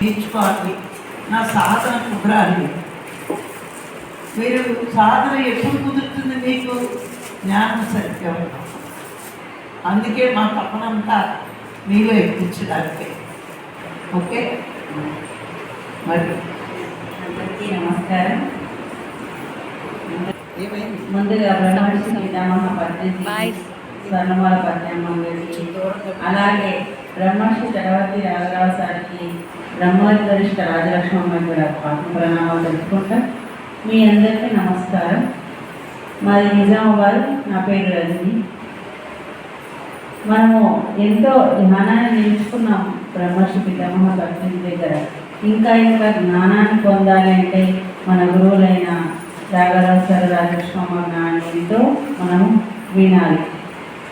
తీర్చుకోవాలి నా సాధన కుదరాలి. మీరు సాధన ఎప్పుడు కుదురుతుంది మీకు? జ్ఞానం సరిగ్గా అందుకే మా తపనంతా మీలో ఎక్కించడానికి. ఓకే? మరి. అందరికీ నమస్కారం. ఏమైంది? ముందుగా పితామహ పద్ధతి స్వర్ణమాల గారికి అలాగే బ్రహ్మర్షి చరవర్తి రాఘరావు సార్కి బ్రహ్మగరిష్ట రాజలక్ష్మమ్మ కూడా పాత్ర ప్రణామాలు తెలుసుకుంటా మీ అందరికీ నమస్కారం. మాది నిజామాబాద్ నా పేరు రజని. మనము ఎంతో జ్ఞానాన్ని నేర్చుకున్నాం బ్రహ్మర్షి పితామహ పద్ధతి దగ్గర. ఇంకా ఇంకా జ్ఞానాన్ని పొందాలి అంటే మన గురువులైన రాఘరావు సార్ రాజలక్ష్మమ్మ జ్ఞానాన్ని మనం వినాలి.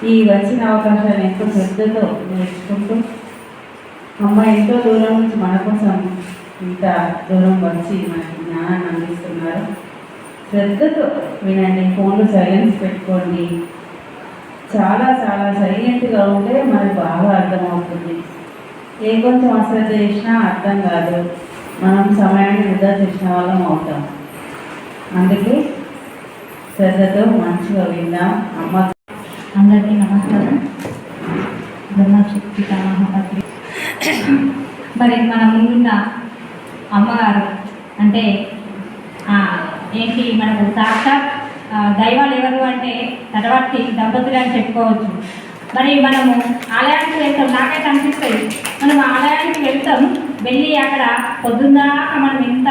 ఈ వచ్చిన అవకాశాన్ని ఎంతో శ్రద్ధతో నేర్చుకుంటూ అమ్మ ఎంతో దూరం నుంచి మన కోసం ఇంత దూరం వచ్చి మనకి జ్ఞానాన్ని అందిస్తున్నారు. శ్రద్ధతో వినండి ఫోన్లు సైలెన్స్ పెట్టుకోండి. చాలా చాలా సైలెంట్గా ఉంటే మనకు బాగా అర్థమవుతుంది. ఏ కొంచెం అశ్రద్ధ చేసినా అర్థం కాదు. మనం సమయాన్ని వృధా చేసిన వాళ్ళం అవుతాం. అందుకే శ్రద్ధతో మంచిగా విందాం. అమ్మ అందరికీ నమస్కారం. బ్రహ్మశక్తి మహాపత్రి మరి మన ముందున్న అమ్మగారు అంటే ఏంటి మనకు సాక్షాత్ దైవాలు ఎవరు అంటే తర్వాతి దంపతులు అని చెప్పుకోవచ్చు. మరి మనము ఆలయానికి వెళ్తాం. నాకైతే అనిపిస్తుంది. మనం ఆలయానికి వెళ్తాం. వెళ్ళి అక్కడ పొద్దున్నాక మనం ఎంత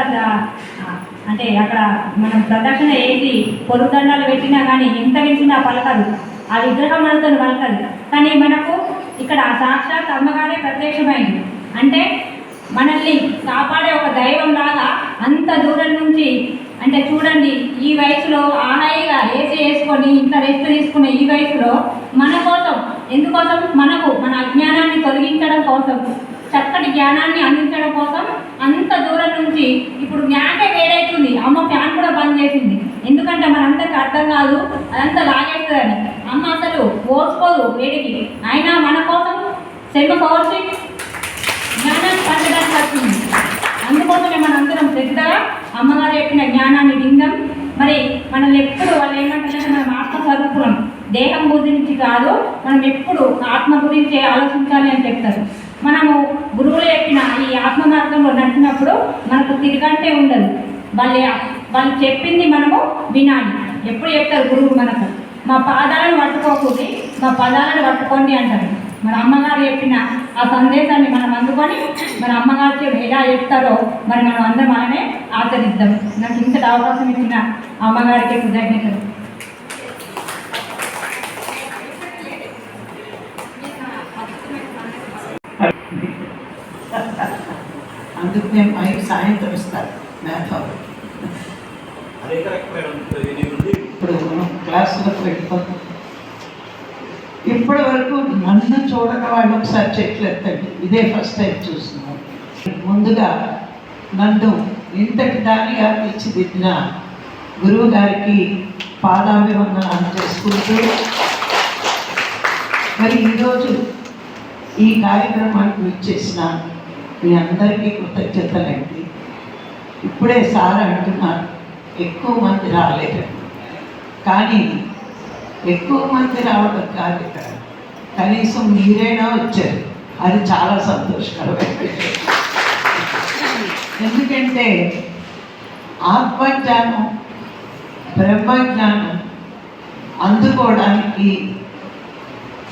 అంటే అక్కడ మనం ప్రదక్షిణ ఏంటి? పొరుదండాలు పెట్టినా కానీ ఎంత పిలిచినా పలకదు ఆ విగ్రహం మనతో పలకదు. కానీ మనకు ఇక్కడ సాక్షాత్ అమ్మగారే ప్రత్యక్షమైంది. అంటే మనల్ని కాపాడే ఒక దైవం లాగా అంత దూరం నుంచి అంటే చూడండి ఈ వయసులో ఆనాయిగా ఏసీ వేసుకొని ఇంత రెస్ట్ తీసుకునే ఈ వయసులో మన కోసం ఎందుకోసం? మనకు మన అజ్ఞానాన్ని తొలగించడం కోసం చక్కటి జ్ఞానాన్ని అందించడం కోసం అంత దూరం నుంచి ఇప్పుడు జ్ఞానం ఎందుకంటే అర్థం కాదు అదంతా లాగేస్తుందని అమ్మ అసలు ఓర్చుకోదు వేడికి. అయినా మన కోసం సెల్వ కోర్చి జ్ఞానాన్ని పంచడానికి వచ్చింది. అందుకోసమే మనందరం పెద్దగా అమ్మగారు చెప్పిన జ్ఞానాన్ని విందాం. మరి మనల్ని ఎప్పుడు వాళ్ళు ఏమంటారంటే మనం ఆత్మ స్వరూపులం. దేహం గురించి కాదు మనం ఎప్పుడు ఆత్మ గురించి ఆలోచించాలి అని చెప్తారు. మనము గురువులు చెప్పిన ఈ ఆత్మ మార్గంలో నడిచినప్పుడు మనకు తిరిగంటే ఉండదు. వాళ్ళే వాళ్ళు చెప్పింది మనము వినాలి. ఎప్పుడు చెప్తారు గురువు మనకు? మా పాదాలను పట్టుకోకూడదు మా పదాలను పట్టుకోండి అంటారు. మన అమ్మగారు చెప్పిన ఆ సందేశాన్ని మనం అందుకొని మన అమ్మగారు ఎలా చెప్తారో మరి మనం అందరం అలానే ఆచరిద్దాం. నాకు ఇంతటి అవకాశం ఇచ్చిన అమ్మగారికి కృతజ్ఞతలు. అందుకు మేము సాయంత్రం ఇస్తారు మేథం ఇప్పుడు మనం క్లాసులకు వెళ్ళిపోతాం ఇప్పటి వరకు నన్ను చూడక వాళ్ళు ఒకసారి చెట్లు ఎత్తండి. ఇదే ఫస్ట్ టైం చూస్తున్నాం ముందుగా నన్ను ఇంతటి దానిగా తీర్చిదిద్దిన గురువు గారికి పాదాభివందనాలు చేసుకుంటూ మరి ఈరోజు ఈ కార్యక్రమానికి విచ్చేసిన మీ అందరికీ కృతజ్ఞతలండి. ఇప్పుడే సార్ అంటున్నారు ఎక్కువ మంది రాలేదు. కానీ ఎక్కువ మంది రావడం కాదు ఇక్కడ. కనీసం మీరైనా వచ్చారు. అది చాలా సంతోషకరమైన ఎందుకంటే ఆత్మజ్ఞానం బ్రహ్మజ్ఞానం అందుకోవడానికి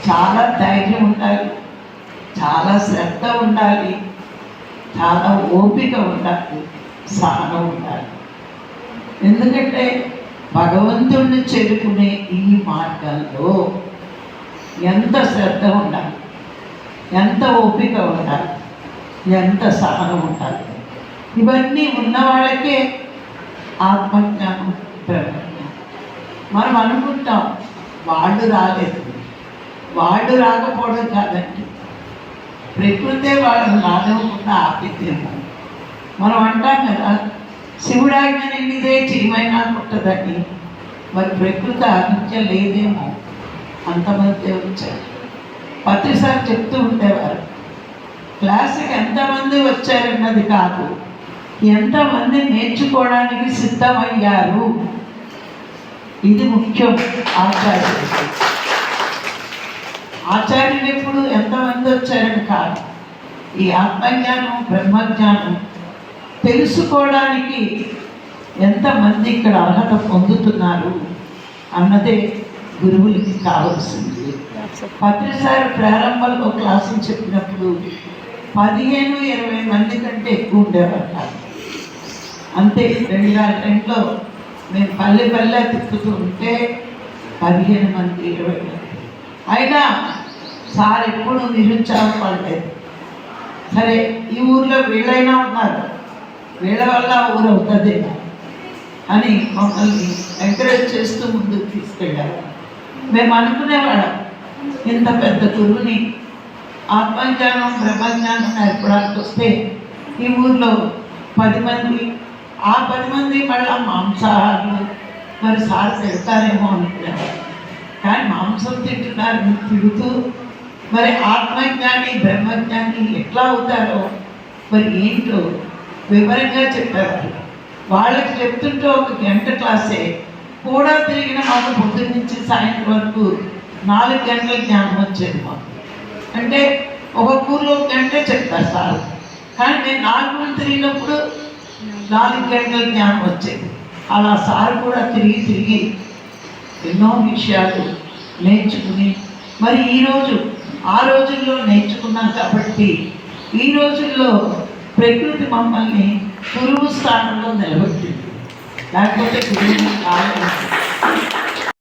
చాలా ధైర్యం ఉండాలి. చాలా శ్రద్ధ ఉండాలి. చాలా ఓపిక ఉండాలి. సహనం ఉండాలి. ఎందుకంటే భగవంతుడిని చేరుకునే ఈ మార్గంలో ఎంత శ్రద్ధ ఉండాలి ఎంత ఓపిక ఉండాలి ఎంత సహనం ఉండాలి. ఇవన్నీ ఉన్న వాళ్ళకే ఆత్మజ్ఞానం ప్రపంచం మనం అనుకుంటాం వాళ్ళు రాలేదు. వాళ్ళు రాకపోవడం కాదండి. ప్రకృతే వాళ్ళని రానివ్వకుండా ఆపిద్దేమో మనం అంటాం కదా శివుడాజ్ఞ నిండిదే చిరిమైనా పుట్టదని మరి ప్రకృతి ఆజ్ఞ లేదేమో. అంతమంది వచ్చారు. ప్రతిసారి చెప్తూ ఉండేవారు. క్లాసుకి ఎంతమంది వచ్చారన్నది కాదు. ఎంతమంది నేర్చుకోవడానికి సిద్ధమయ్యారు? ఇది ముఖ్యం ఆచార్యుడు ఆచార్యులు ఎప్పుడు ఎంతమంది వచ్చారని కాదు. ఈ ఆత్మజ్ఞానం బ్రహ్మజ్ఞానం తెలుసుకోవడానికి ఎంతమంది ఇక్కడ అర్హత పొందుతున్నారు అన్నదే గురువులకి కావాల్సింది. పత్రిసారి ప్రారంభంలో క్లాసులు చెప్పినప్పుడు పదిహేను ఇరవై మంది కంటే ఎక్కువ ఉండేవారు కాదు అంతే రెండు వేల మేము పల్లె పల్లె తిప్పుతూ ఉంటే పదిహేను మంది ఇరవై మంది. అయినా సార్ ఎప్పుడు నిరుత్సాహపడలేదు. సరే ఈ ఊర్లో వీళ్ళైనా ఉన్నారు. వీళ్ళ వల్ల ఊరు అని మమ్మల్ని ఎంకరేజ్ చేస్తూ ముందుకు తీసుకెళ్ళారు. మేము అనుకునేవాళ్ళం ఇంత పెద్ద గురువుని ఆత్మజ్ఞానం బ్రహ్మజ్ఞానం నేర్పడానికి వస్తే ఈ ఊర్లో పది మంది ఆ పది మంది మళ్ళా మాంసాహారులు మరి సార్ తిడతారేమో అనుకున్నారు. కానీ మాంసం తింటున్నారు తిడుతూ మరి ఆత్మజ్ఞాని బ్రహ్మజ్ఞాని ఎట్లా అవుతారో మరి ఏంటో వివరంగా చెప్పారు. వాళ్ళకి చెప్తుంటే ఒక గంట క్లాసే. కూడా తిరిగిన మాకు పొద్దున్న నుంచి సాయంత్రం వరకు నాలుగు గంటల జ్ఞానం వచ్చేది మాకు. అంటే ఒక ఊర్లో ఒక గంటే చెప్తారు సార్. కానీ నేను నాలుగు మంది తిరిగినప్పుడు నాలుగు గంటల జ్ఞానం వచ్చేది. అలా సార్ కూడా తిరిగి తిరిగి ఎన్నో విషయాలు నేర్చుకుని మరి ఈరోజు ఆ రోజుల్లో నేర్చుకున్నాం కాబట్టి ఈ రోజుల్లో ప్రకృతి మమ్మల్ని గురువు స్థానంలో నిలబెట్టింది. లేకపోతే గురువు కాలేదు